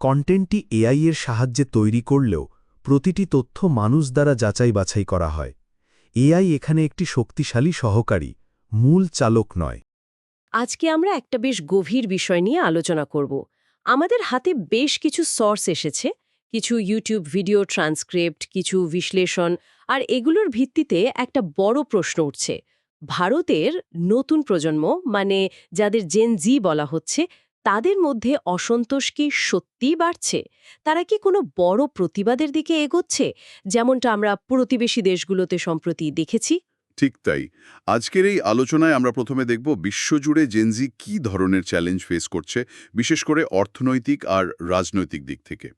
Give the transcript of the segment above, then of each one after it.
কন্টেন্টটি AI এর সাহায্যে তৈরি করলেও প্রতিটি তথ্য মানুষ দ্বারা যাচাই বাছাই করা হয়। এআই এখানে একটি শক্তিশালী সহকারী, মূল চালক নয়। আজকে আমরা একটা বেশ গভীর বিষয় নিয়ে আলোচনা করব। আমাদের হাতে বেশ কিছু সোর্স এসেছে, কিছু ইউটিউব ভিডিও ট্রান্সক্রিপ্ট কিছু বিশ্লেষণ, আর এগুলোর ভিত্তিতে একটা বড় প্রশ্ন উঠছে। ভারতের নতুন প্রজন্ম মানে যাদের জেন জি বলা হচ্ছে তাদের মধ্যে অসন্তোষ কি সত্যিই বাড়ছে? তারা কি কোনো বড় প্রতিবাদের দিকে এগোচ্ছে? যেমনটা আমরা প্রতিবেশী দেশগুলোতে সম্প্রতি দেখেছি। ঠিক তাই। আজকের এই আলোচনায় আমরা প্রথমে দেখব বিশ্বজুড়ে জেনজি কি ধরনের চ্যালেঞ্জ ফেস করছে বিশেষ করে অর্থনৈতিক আর রাজনৈতিক দিক থেকে।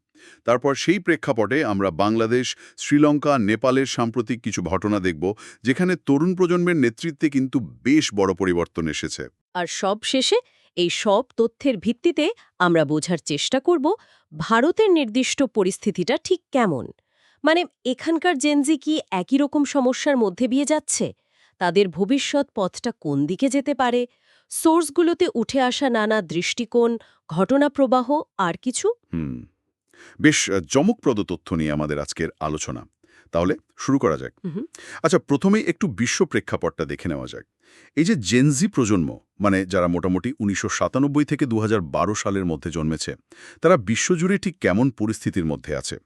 তারপর সেই প্রেক্ষাপটে আমরা বাংলাদেশ শ্রীলঙ্কা নেপালের সাম্প্রতিক কিছু ঘটনা দেখব যেখানে তরুণ প্রজন্মের নেতৃত্বে কিন্তু বেশ বড় পরিবর্তন এসেছে। আর সব শেষে এই সব তথ্যের ভিত্তিতে আমরা বোঝার চেষ্টা করব ভারতের নির্দিষ্ট পরিস্থিতিটা ঠিক কেমন। মানে এখানকার জেনজি কি একই রকম সমস্যার মধ্যে দিয়ে যাচ্ছে? তাদের ভবিষ্যৎ পথটা কোন দিকে যেতে পারে? সোর্সগুলোতে উঠে আসা নানা দৃষ্টিকোণ, ঘটনা প্রবাহ আর কিছু? বেশ চমকপ্রদ তথ্য নিয়ে আমাদের আজকের আলোচনা। তাহলে শুরু করা যাক। আচ্ছা প্রথমেই একটু বিশ্ব প্রেক্ষাপটটা দেখে নেওয়া যাক। এই যে জেনজি প্রজন্ম মানে যারা মোটামুটি উনিশশো সাতানব্বই থেকে দু হাজার বারো সালের মধ্যে জন্মেছে তারা বিশ্বজুড়ে ঠিক কেমন পরিস্থিতির মধ্যে আছে?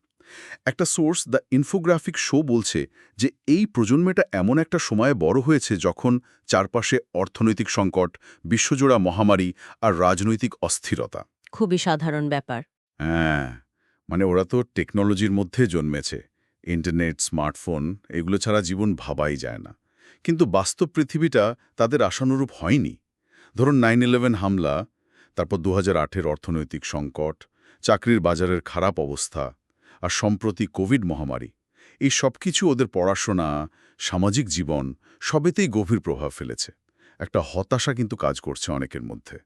একটা সোর্স দ্য ইনফোগ্রাফিক শো বলছে যে এই প্রজন্মেটা এমন একটা সময়ে বড় হয়েছে যখন চারপাশে অর্থনৈতিক সংকট বিশ্বজোড়া মহামারী আর রাজনৈতিক অস্থিরতা। খুবই সাধারণ ব্যাপার। হ্যাঁ মানে ওরা তো টেকনোলজির মধ্যে জন্মেছে। ইন্টারনেট স্মার্টফোন এগুলো ছাড়া জীবন ভাবাই যায় না। কিন্তু বাস্তব পৃথিবীটা তাদের আশানুরূপ হয়নি। ধরুন নাইন ইলেভেন হামলা, তারপর দু হাজার অর্থনৈতিক সংকট, চাকরির বাজারের খারাপ অবস্থা, আর সম্প্রতি কোভিড মহামারী। এই সব কিছু ওদের পড়াশোনা, সামাজিক জীবন, সবেতেই গভীর প্রভাব ফেলেছে। একটা হতাশা কিন্তু কাজ করছে অনেকের মধ্যে।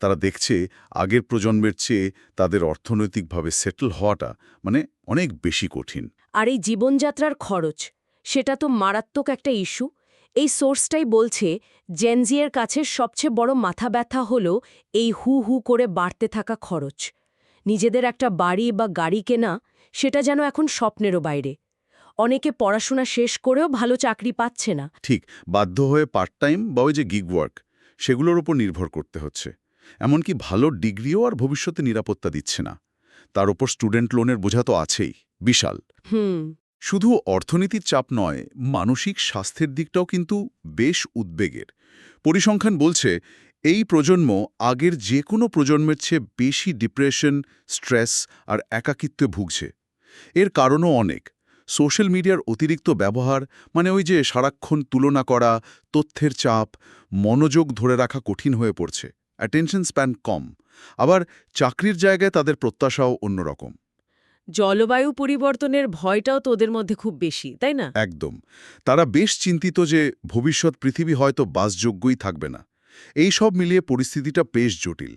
তারা দেখছে আগের প্রজন্মের চেয়ে তাদের অর্থনৈতিকভাবে সেটেল হওয়াটা মানে অনেক বেশি কঠিন। আর এই জীবনযাত্রার খরচ, সেটা তো মারাত্মক একটা ইস্যু। এই সোর্সটাই বলছে জেনজিয়ের কাছে সবচেয়ে বড় মাথা ব্যথা হল এই হু হু করে বাড়তে থাকা খরচ। নিজেদের একটা বাড়ি বা গাড়ি কেনা, সেটা যেন এখন স্বপ্নেরও বাইরে। অনেকে পড়াশোনা শেষ করেও ভালো চাকরি পাচ্ছে না। ঠিক, বাধ্য হয়ে পার্ট টাইম বা ওই যে গিগ ওয়ার্ক সেগুলোর উপর নির্ভর করতে হচ্ছে। এমনকি ভালো ডিগ্রিও আর ভবিষ্যতে নিরাপত্তা দিচ্ছে না। তার উপর স্টুডেন্ট লোনের বোঝা তো আছেই। বিশাল। শুধু অর্থনীতির চাপ নয় মানসিক স্বাস্থ্যের দিকটাও কিন্তু বেশ উদ্বেগের। পরিসংখ্যান বলছে এই প্রজন্ম আগের যে কোনো প্রজন্মের চেয়ে বেশি ডিপ্রেশন স্ট্রেস আর একাকিত্বে ভুগছে। এর কারণও অনেক। সোশ্যাল মিডিয়ার অতিরিক্ত ব্যবহার মানে ওই যে সারাক্ষণ তুলনা করা তথ্যের চাপ মনোযোগ ধরে রাখা কঠিন হয়ে পড়ছে। অ্যাটেনশন স্প্যান কম। আবার চাকরির জায়গায় তাদের প্রত্যাশাও অন্যরকম। জলবায়ু পরিবর্তনের ভয়টাও তো ওদের মধ্যে খুব বেশি তাই না? একদম। তারা বেশ চিন্তিত যে ভবিষ্যৎ পৃথিবী হয়তো বাসযোগ্যই থাকবে না। এই সব মিলিয়ে পরিস্থিতিটা বেশ জটিল।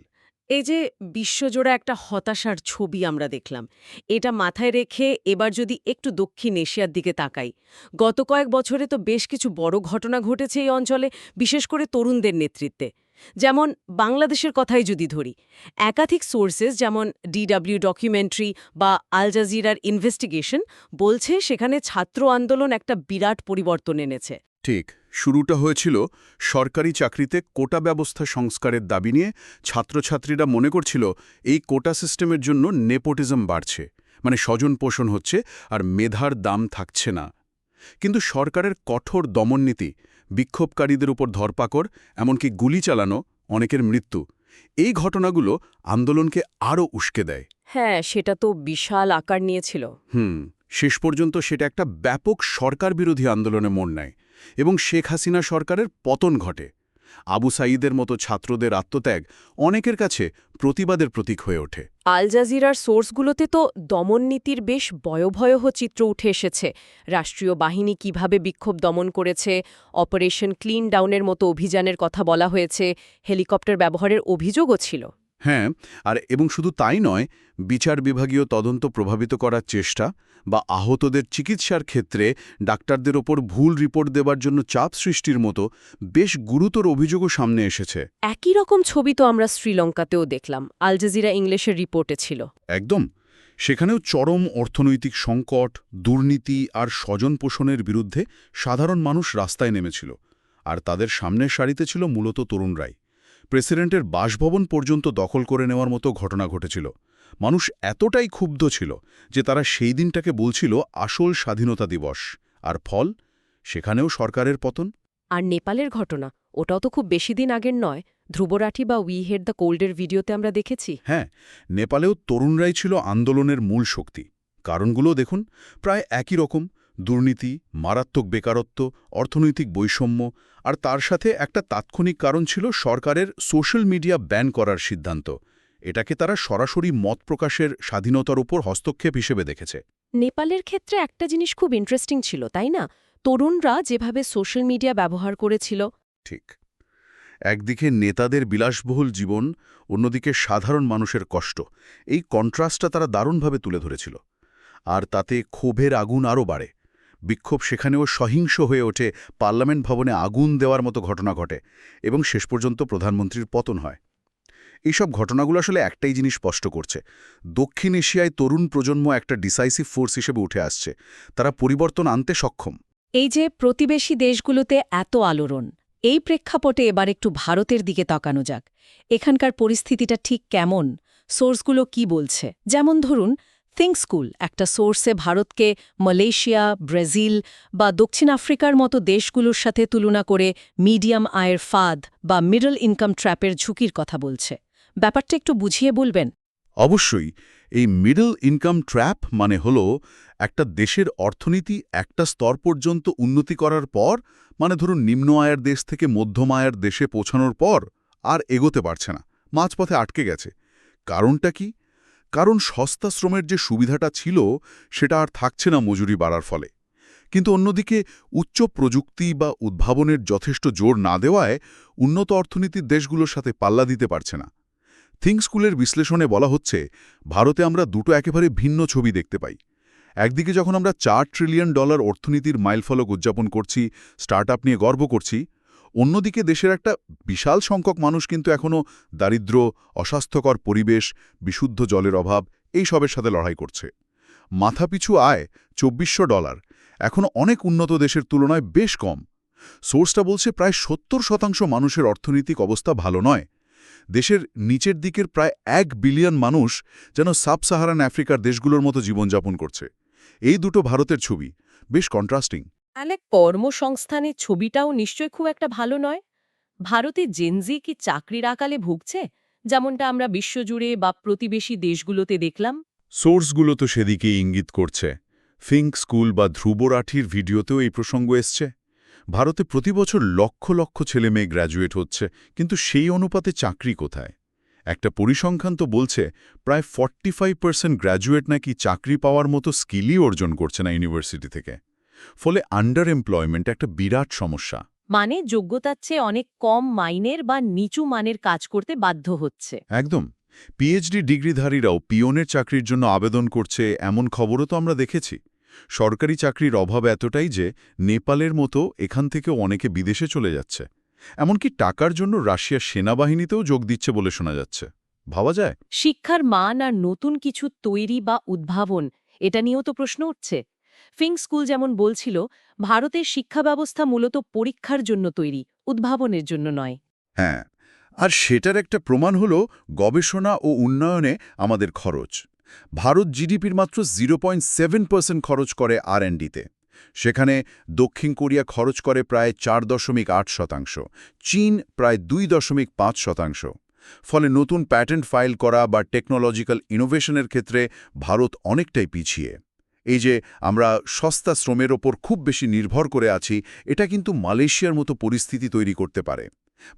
এই যে বিশ্বজোড়া একটা হতাশার ছবি আমরা দেখলাম এটা মাথায় রেখে এবার যদি একটু দক্ষিণ এশিয়ার দিকে তাকাই গত কয়েক বছরে তো বেশ কিছু বড় ঘটনা ঘটেছে এই অঞ্চলে বিশেষ করে তরুণদের নেতৃত্বে। যেমন বাংলাদেশের কথাই যদি ধরি, একাধিক সোর্সেস যেমন ডিডব্লিউ ডকুমেন্টারি বা আল জাজিরার ইনভেস্টিগেশন বলছে সেখানে ছাত্র আন্দোলন একটা বিরাট পরিবর্তন এনেছে। ঠিক, শুরুটা হয়েছিল সরকারি চাকরিতে কোটা ব্যবস্থা সংস্কারের দাবি নিয়ে ছাত্রছাত্রীরা মনে করছিল এই কোটা সিস্টেমের জন্য নেপোটিজম বাড়ছে মানে স্বজন পোষণ হচ্ছে আর মেধার দাম থাকছে না। কিন্তু সরকারের কঠোর দমননীতি বিক্ষোভকারীদের উপর ধরপাকড় এমনকি গুলি চালানো অনেকের মৃত্যু। এই ঘটনাগুলো আন্দোলনকে আরও উস্কে দেয়। হ্যাঁ সেটা তো বিশাল আকার নিয়েছিল। হুম শেষ পর্যন্ত সেটা একটা ব্যাপক সরকার বিরোধী আন্দোলনে মোড় নেয় এবং শেখ হাসিনা সরকারের পতন ঘটে। আবু সাঈদের মতো ছাত্রদের আত্মত্যাগ অনেকের কাছে প্রতিবাদের প্রতীক হয়ে ওঠে। আল জাজিরার সোর্সগুলোতে তো দমননীতির বেশ ভয়ভয়হ চিত্র উঠে এসেছে। রাষ্ট্রীয় বাহিনী কীভাবে বিক্ষোভ দমন করেছে, অপারেশন ক্লিন ডাউনের মতো অভিযানের কথা বলা হয়েছে, হেলিকপ্টার ব্যবহারের অভিযোগও ছিল। হ্যাঁ আর এবং শুধু তাই নয় বিচার বিভাগীয় তদন্ত প্রভাবিত করার চেষ্টা বা আহতদের চিকিৎসার ক্ষেত্রে ডাক্তারদের ওপর ভুল রিপোর্ট দেবার জন্য চাপ সৃষ্টির মতো বেশ গুরুতর অভিযোগও সামনে এসেছে। একই রকম ছবি তো আমরা শ্রীলঙ্কাতেও দেখলাম আল জাজিরা ইংলিশের রিপোর্টে ছিল। একদম। সেখানেও চরম অর্থনৈতিক সংকট দুর্নীতি আর স্বজন পোষণের বিরুদ্ধে সাধারণ মানুষ রাস্তায় নেমেছিল আর তাদের সামনের সারিতে ছিল মূলত তরুণরাই। প্রেসিডেন্টের বাসভবন পর্যন্ত দখল করে নেওয়ার মতো ঘটনা ঘটেছিল। মানুষ এতটাই ক্ষুব্ধ ছিল যে তারা সেই দিনটাকে বলছিল আসল স্বাধীনতা দিবস। আর ফল? সেখানেও সরকারের পতন? আর নেপালের ঘটনা ওটাও তো খুব বেশি দিন আগের নয়। ধ্রুবরাঠি বা উই হেড দ্য কোল্ডের ভিডিওতে আমরা দেখেছি। হ্যাঁ নেপালেও তরুণরাই ছিল আন্দোলনের মূল শক্তি। কারণগুলো দেখুন প্রায় একই রকম। দুর্নীতি মারাত্মক বেকারত্ব অর্থনৈতিক বৈষম্য আর তার সাথে একটা তাৎক্ষণিক কারণ ছিল সরকারের সোশ্যাল মিডিয়া ব্যান করার সিদ্ধান্ত। এটাকে তারা সরাসরি মত প্রকাশের স্বাধীনতার উপর হস্তক্ষেপ হিসেবে দেখেছে। নেপালের ক্ষেত্রে একটা জিনিস খুব ইন্টারেস্টিং ছিল তাই না? তরুণরা যেভাবে সোশ্যাল মিডিয়া ব্যবহার করেছিল। ঠিক। একদিকে নেতাদের বিলাসবহুল জীবন অন্যদিকে সাধারণ মানুষের কষ্ট। এই কন্ট্রাস্টটা তারা দারুণভাবে তুলে ধরেছিল। আর তাতে ক্ষোভের আগুন আরও বাড়ে। বিক্ষোভ সেখানেও সহিংস হয়ে ওঠে, পার্লামেন্ট ভবনে আগুন দেওয়ার মতো ঘটনা ঘটে এবং শেষ পর্যন্ত প্রধানমন্ত্রীর পতন হয়। এইসব ঘটনাগুলো আসলে একটাই জিনিস স্পষ্ট করছে। দক্ষিণ এশিয়ায় তরুণ প্রজন্ম একটা ডিসাইসিভ ফোর্স হিসেবে উঠে আসছে। তারা পরিবর্তন আনতে সক্ষম। এই যে প্রতিবেশী দেশগুলোতে এত আলোড়ন, এই প্রেক্ষাপটে এবার একটু ভারতের দিকে তাকানো যাক। এখানকার পরিস্থিতিটা ঠিক কেমন? সোর্সগুলো কি বলছে? যেমন ধরুন থিঙ্ক স্কুল একটা সোর্সে ভারতকে মালয়েশিয়া, ব্রাজিল বা দক্ষিণ আফ্রিকার মতো দেশগুলোর সাথে তুলনা করে মিডিয়াম আয়ের ফাদ বা মিডল ইনকাম ট্র্যাপের ঝুঁকির কথা বলছে। ব্যাপারটা একটু বুঝিয়ে বলবেন? অবশ্যই, এই মিডল ইনকাম ট্র্যাপ মানে হল একটা দেশের অর্থনীতি একটা স্তর পর্যন্ত উন্নতি করার পর মানে ধরুন নিম্ন আয়ের দেশ থেকে মধ্যম আয়ের দেশে পৌঁছানোর পর, আর এগোতে পারছে না, মাঝপথে আটকে গেছে। কারণটা কি? কারণ সস্তা শ্রমের যে সুবিধাটা ছিল, সেটা আর থাকছে না মজুরি বাড়ার ফলে। কিন্তু অন্যদিকে উচ্চ প্রযুক্তি বা উদ্ভাবনের যথেষ্ট জোর না দেওয়ায় উন্নত অর্থনীতির দেশগুলোর সাথে পাল্লা দিতে পারছে না। থিঙ্ক স্কুলের বিশ্লেষণে বলা হচ্ছে, ভারতে আমরা দুটো একেবারে ভিন্ন ছবি দেখতে পাই। একদিকে যখন আমরা চার ট্রিলিয়ন ডলার অর্থনীতির মাইলফলক উদযাপন করছি স্টার্ট নিয়ে গর্ব করছি অন্যদিকে দেশের একটা বিশাল সংখ্যক মানুষ কিন্তু এখনও দারিদ্র, অস্বাস্থ্যকর পরিবেশ, বিশুদ্ধ জলের অভাব এই সবের সাথে লড়াই করছে। মাথাপিছু আয় চব্বিশশো ডলার। এখনও অনেক উন্নত দেশের তুলনায় বেশ কম। সোর্সটা বলছে প্রায় সত্তর শতাংশ মানুষের অর্থনৈতিক অবস্থা ভালো নয়। দেশের নিচের দিকের প্রায় এক বিলিয়ন মানুষ যেন সাব সাহারান আফ্রিকার দেশগুলোর মতো জীবনযাপন করছে। এই দুটো ভারতের ছবি। বেশ কন্ট্রাস্টিং তাহলে কর্মসংস্থানের ছবিটাও নিশ্চয় খুব একটা ভালো নয়? ভারতে জেনজি কি চাকরির আকালে ভুগছে? যেমনটা আমরা বিশ্বজুড়ে বা প্রতিবেশী দেশগুলোতে দেখলাম। সোর্সগুলো তো সেদিকেই ইঙ্গিত করছে। ফিঙ্ক স্কুল বা ধ্রুবরাঠির ভিডিওতেও এই প্রসঙ্গ এসছে। ভারতে প্রতি বছর লক্ষ লক্ষ ছেলে মেয়ে গ্র্যাজুয়েট হচ্ছে, কিন্তু সেই অনুপাতে চাকরি কোথায়? একটা পরিসংখ্যান তো বলছে, প্রায় ফর্টি ফাইভ গ্র্যাজুয়েট নাকি চাকরি পাওয়ার মতো স্কিলই অর্জন করছে না ইউনিভার্সিটি থেকে। ফলে আন্ডার এমপ্লয়মেন্ট একটা বিরাট সমস্যা। মানে যোগ্যতার চেয়ে অনেক কম মাইনের বা নিচু মানের কাজ করতে বাধ্য হচ্ছে। একদম। পিএইচডি ডিগ্রিধারীরাও পিওনের চাকরির জন্য আবেদন করছে এমন খবরও তো আমরা দেখেছি। সরকারি চাকরির অভাব এতটাই যে নেপালের মতো এখান থেকেও অনেকে বিদেশে চলে যাচ্ছে। এমনকি টাকার জন্য রাশিয়ার সেনাবাহিনীতেও যোগ দিচ্ছে বলে শোনা যাচ্ছে। ভাবা যায়? শিক্ষার মান আর নতুন কিছু তৈরি বা উদ্ভাবন এটা নিয়েও তো প্রশ্ন উঠছে। ফিং স্কুল যেমন বলছিল, ভারতের শিক্ষা ব্যবস্থা মূলত পরীক্ষার জন্য তৈরি, উদ্ভাবনের জন্য নয়। হ্যাঁ আর সেটার একটা প্রমাণ হল গবেষণা ও উন্নয়নে আমাদের খরচ। ভারত জিডিপির মাত্র জিরো পয়েন্ট খরচ করে আর ডিতে সেখানে দক্ষিণ কোরিয়া খরচ করে প্রায় চার দশমিক আট শতাংশ, চীন প্রায় দুই দশমিক পাঁচ শতাংশ। ফলে নতুন প্যাটেন্ট ফাইল করা বা টেকনোলজিক্যাল ইনোভেশনের ক্ষেত্রে ভারত অনেকটাই পিছিয়ে। এই যে আমরা সস্তা শ্রমের ওপর খুব বেশি নির্ভর করে আছি, এটা কিন্তু মালয়েশিয়ার মতো পরিস্থিতি তৈরি করতে পারে।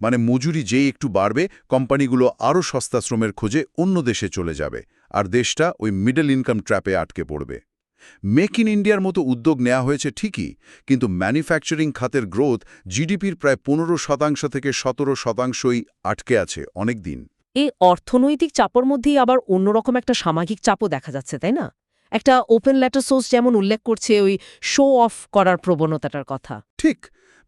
মানে মজুরি যেই একটু বাড়বে, কোম্পানিগুলো আরও সস্তা শ্রমের খোঁজে অন্য দেশে চলে যাবে, আর দেশটা ওই মিডল ইনকাম ট্র্যাপে আটকে পড়বে। মেক ইন ইন্ডিয়ার মতো উদ্যোগ নেওয়া হয়েছে ঠিকই, কিন্তু ম্যানুফ্যাকচারিং খাতের গ্রোথ জিডিপির প্রায় পনেরো শতাংশ থেকে সতেরো শতাংশই আটকে আছে অনেক দিন। এই অর্থনৈতিক চাপের মধ্যেই আবার অন্যরকম একটা সামাজিক চাপও দেখা যাচ্ছে, তাই না? একটা ওপেন লেটার সোর্স যেমন উল্লেখ করছে ওই শো অফ করার প্রবণতাটার কথা। ঠিক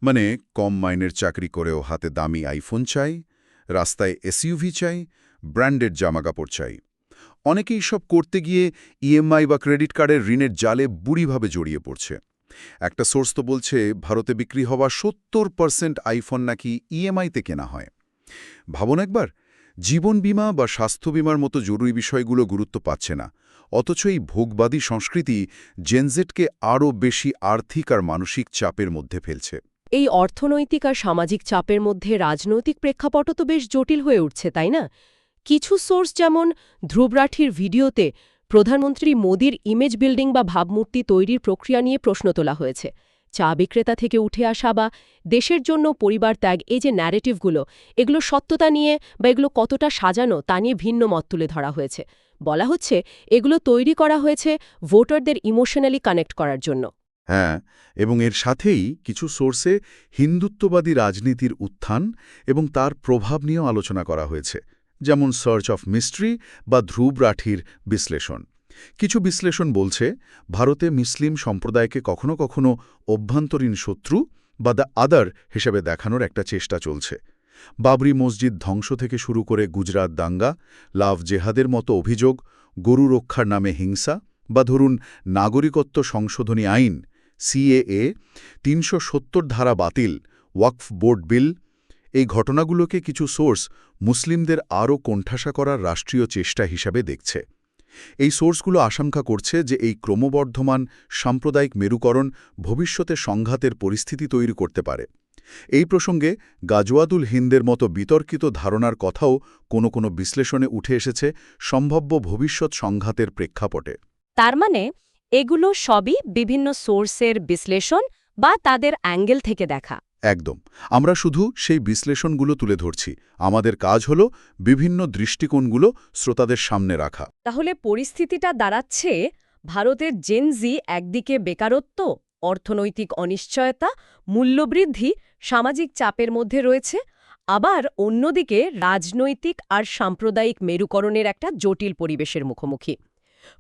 মানে কম মাইনের চাকরি করেও হাতে দামি আইফোন চাই, রাস্তায় এসইউভি চাই, ব্র্যান্ডেড জামাকাপড় চাই। অনেকেই সব করতে গিয়ে ইএমআই বা ক্রেডিট কার্ডের ঋণের জালে বুড়িভাবে জড়িয়ে পড়ছে। একটা সোর্স তো বলছে, ভারতে বিক্রি হওয়া সত্তর পার্সেন্ট আইফোন নাকি ইএমআইতে কেনা হয়। ভাবুন একবার, জীবন বীমা বা স্বাস্থ্য বীমার মতো জরুরি বিষয়গুলো গুরুত্ব পাচ্ছে না। অথচ এই ভোগবাদী সংস্কৃতি জেনজেটকে আরও বেশি আর্থিক আর মানসিক চাপের মধ্যে ফেলছে। এই অর্থনৈতিক আর সামাজিক চাপের মধ্যে রাজনৈতিক প্রেক্ষাপটও তো বেশ জটিল হয়ে উঠছে, তাই না? কিছু সোর্স যেমন ধ্রুবরাঠির ভিডিওতে প্রধানমন্ত্রী মোদির ইমেজ বিল্ডিং বা ভাবমূর্তি তৈরির প্রক্রিয়া নিয়ে প্রশ্ন তোলা হয়েছে। চা বিক্রেতা থেকে উঠে আসা বা দেশের জন্য পরিবার ত্যাগ, এই যে ন্যারেটিভগুলো এগুলো সত্যতা নিয়ে বা এগুলো কতটা সাজানো তা নিয়ে ভিন্ন মত তুলে ধরা হয়েছে। বলা হচ্ছে, এগুলো তৈরি করা হয়েছে ভোটারদের ইমোশনালি কানেক্ট করার জন্য। হ্যাঁ এবং এর সাথেই কিছু সোর্সে হিন্দুত্ববাদী রাজনীতির উত্থান এবং তার প্রভাব নিয়েও আলোচনা করা হয়েছে, যেমন সার্চ অফ মিস্ট্রি বা ধ্রুব রাঠির বিশ্লেষণ। কিছু বিশ্লেষণ বলছে, ভারতে মুসলিম সম্প্রদায়কে কখনো কখনো অভ্যন্তরীণ শত্রু বা দ্য আদার হিসেবে দেখানোর একটা চেষ্টা চলছে। বাবরি মসজিদ ধ্বংস থেকে শুরু করে গুজরাট দাঙ্গা, লাভ জেহাদের মতো অভিযোগ, গরু রক্ষার নামে হিংসা বা ধরুন নাগরিকত্ব সংশোধনী আইন, সিএএ, তিনশো সত্তর ধারা বাতিল, ওয়াকফ বোর্ড বিল, এই ঘটনাগুলোকে কিছু সোর্স মুসলিমদের আরও কোণঠাসা করার রাষ্ট্রীয় চেষ্টা হিসাবে দেখছে। এই সোর্সগুলো আশঙ্কা করছে যে এই ক্রমবর্ধমান সাম্প্রদায়িক মেরুকরণ ভবিষ্যতে সংঘাতের পরিস্থিতি তৈরি করতে পারে। এই প্রসঙ্গে গাজওয়াদুল হিন্দের মতো বিতর্কিত ধারণার কথাও কোনো কোনো বিশ্লেষণে উঠে এসেছে সম্ভাব্য ভবিষ্যৎ সংঘাতের প্রেক্ষাপটে। তার মানে এগুলো সবই বিভিন্ন সোর্সের বিশ্লেষণ বা তাদের অ্যাঙ্গেল থেকে দেখা। একদম। আমরা শুধু সেই বিশ্লেষণগুলো তুলে ধরছি। আমাদের কাজ হল বিভিন্ন দৃষ্টিকোণগুলো শ্রোতাদের সামনে রাখা। তাহলে পরিস্থিতিটা দাঁড়াচ্ছে ভারতের জেনজি একদিকে বেকারত্ব অর্থনৈতিক অনিশ্চয়তা, মূল্যবৃদ্ধি সামাজিক চাপের মধ্যে রয়েছে, আবার অন্যদিকে রাজনৈতিক আর সাম্প্রদায়িক মেরুকরণের একটা জটিল পরিবেশের মুখোমুখি।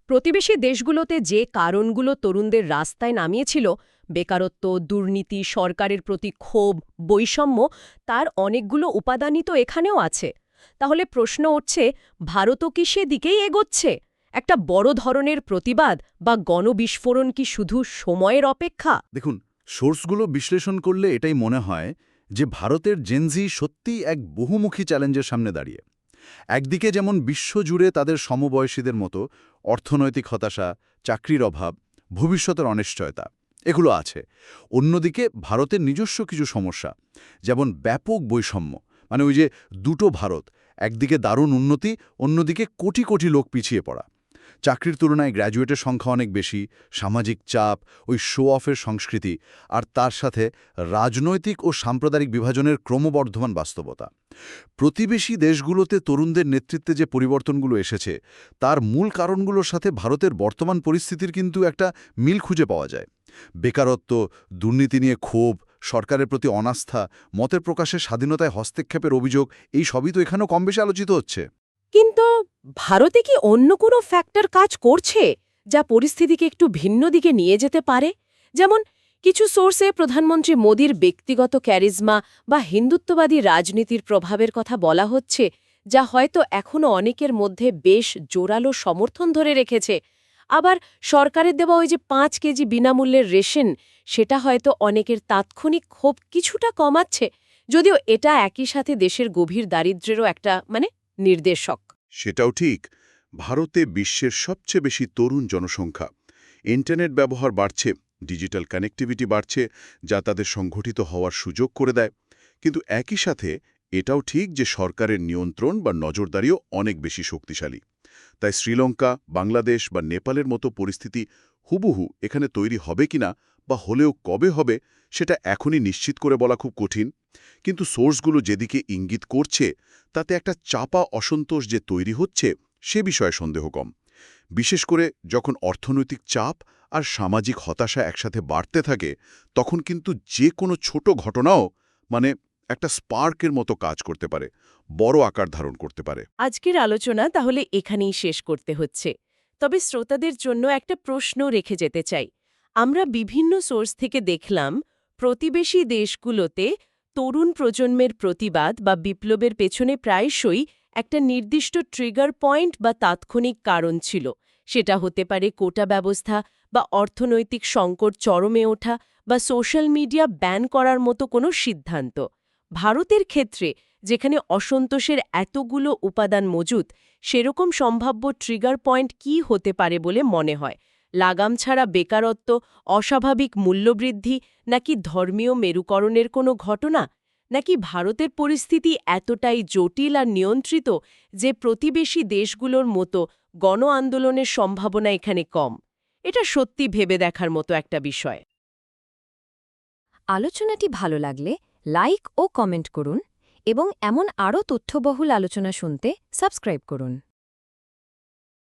প্রতিবেশী দেশগুলোতে যে কারণগুলো তরুণদের রাস্তায় নামিয়েছিল, বেকারত্ব, দুর্নীতি, সরকারের প্রতি ক্ষোভ, বৈষম্য, তার অনেকগুলো উপাদানই তো এখানেও আছে। তাহলে প্রশ্ন উঠছে, ভারতও কি সেদিকেই এগোচ্ছে? একটা বড় ধরনের প্রতিবাদ বা গণবিস্ফোরণ কি শুধু সময়ের অপেক্ষা? দেখুন, সোর্সগুলো বিশ্লেষণ করলে এটাই মনে হয় যে ভারতের জেনজি সত্যিই এক বহুমুখী চ্যালেঞ্জের সামনে দাঁড়িয়ে। একদিকে যেমন বিশ্বজুড়ে তাদের সমবয়সীদের মতো অর্থনৈতিক হতাশা, চাকরির অভাব, ভবিষ্যতের অনিশ্চয়তা, এগুলো আছে। অন্যদিকে ভারতের নিজস্ব কিছু সমস্যা, যেমন ব্যাপক বৈষম্য মানে ওই যে দুটো ভারত, একদিকে দারুণ উন্নতি, অন্যদিকে কোটি কোটি লোক পিছিয়ে পড়া। চাকরির তুলনায় গ্র্যাজুয়েটের সংখ্যা অনেক বেশি, সামাজিক চাপ, ওই শো অফের সংস্কৃতি, আর তার সাথে রাজনৈতিক ও সাম্প্রদায়িক বিভাজনের ক্রমবর্ধমান বাস্তবতা। প্রতিবেশী দেশগুলোতে তরুণদের নেতৃত্বে যে পরিবর্তনগুলো এসেছে, তার মূল কারণগুলোর সাথে ভারতের বর্তমান পরিস্থিতির কিন্তু একটা মিল খুঁজে পাওয়া যায়। বেকারত্ব, দুর্নীতি নিয়ে ক্ষোভ, সরকারের প্রতি অনাস্থা, মতের প্রকাশের স্বাধীনতায় হস্তক্ষেপের অভিযোগ, এই সবই তো এখানেও কম বেশি আলোচিত হচ্ছে। কিন্তু ভারতে কি অন্য কোনো ফ্যাক্টর কাজ করছে যা পরিস্থিতিকে একটু ভিন্ন দিকে নিয়ে যেতে পারে? যেমন কিছু সোর্সে প্রধানমন্ত্রী মোদীর ব্যক্তিগত ক্যারিজমা বা হিন্দুত্ববাদী রাজনীতির প্রভাবের কথা বলা হচ্ছে, যা হয়তো এখনও অনেকের মধ্যে বেশ জোরালো সমর্থন ধরে রেখেছে। আবার সরকারের দেওয়া ওই যে পাঁচ কেজি বিনামূল্যের রেশন, সেটা হয়তো অনেকের তাৎক্ষণিক ক্ষোভ কিছুটা কমাচ্ছে, যদিও এটা একই সাথে দেশের গভীর দারিদ্র্যেরও একটা মানে নির্দেশক। সেটাও ঠিক। ভারতে বিশ্বের সবচেয়ে বেশি তরুণ জনসংখ্যা। ইন্টারনেট ব্যবহার বাড়ছে, ডিজিটাল কানেক্টিভিটি বাড়ছে, যা তাদের সংঘটিত হওয়ার সুযোগ করে দেয়। কিন্তু একই সাথে এটাও ঠিক যে সরকারের নিয়ন্ত্রণ বা নজরদারিও অনেক বেশি শক্তিশালী। তাই শ্রীলঙ্কা, বাংলাদেশ বা নেপালের মতো পরিস্থিতি হুবহু এখানে তৈরি হবে কিনা বা হলেও কবে হবে সেটা এখনই নিশ্চিত করে বলা খুব কঠিন। কিন্তু সোর্সগুলো যেদিকে ইঙ্গিত করছে, তাতে একটা চাপা অসন্তোষ যে তৈরি হচ্ছে সে বিষয়ে সন্দেহ কম। বিশেষ করে যখন অর্থনৈতিক চাপ আর সামাজিক হতাশা একসাথে বাড়তে থাকে, তখন কিন্তু যে কোনো ছোট ঘটনাও মানে একটা স্পার্কের মতো কাজ করতে পারে, বড় আকার ধারণ করতে পারে। আজকের আলোচনা তাহলে এখানেই শেষ করতে হচ্ছে। তবে শ্রোতাদের জন্য একটা প্রশ্ন রেখে যেতে চাই। আমরা বিভিন্ন সোর্স থেকে দেখলাম, প্রতিবেশী দেশগুলোতে তরুণ প্রজন্মের প্রতিবাদ বা বিপ্লবের পেছনে প্রায়শই একটা নির্দিষ্ট ট্রিগার পয়েন্ট বা তাৎক্ষণিক কারণ ছিল। সেটা হতে পারে কোটা ব্যবস্থা বা অর্থনৈতিক সংকট চরমে ওঠা বা সোশ্যাল মিডিয়া ব্যান করার মতো কোনো সিদ্ধান্ত। ভারতের ক্ষেত্রে যেখানে অসন্তোষের এতগুলো উপাদান মজুত, সেরকম সম্ভাব্য ট্রিগার পয়েন্ট কি হতে পারে বলে মনে হয়? লাগাম ছাড়া বেকারত্ব, অস্বাভাবিক মূল্যবৃদ্ধি নাকি ধর্মীয় মেরুকরণের কোনো ঘটনা? নাকি ভারতের পরিস্থিতি এতটাই জটিল আর নিয়ন্ত্রিত যে প্রতিবেশী দেশগুলোর মতো গণ আন্দোলনের সম্ভাবনা এখানে কম? এটা সত্যি ভেবে দেখার মতো একটা বিষয়। আলোচনাটি ভালো লাগলে লাইক ও কমেন্ট করুন এবং এমন আরও তথ্যবহুল আলোচনা শুনতে সাবস্ক্রাইব করুন।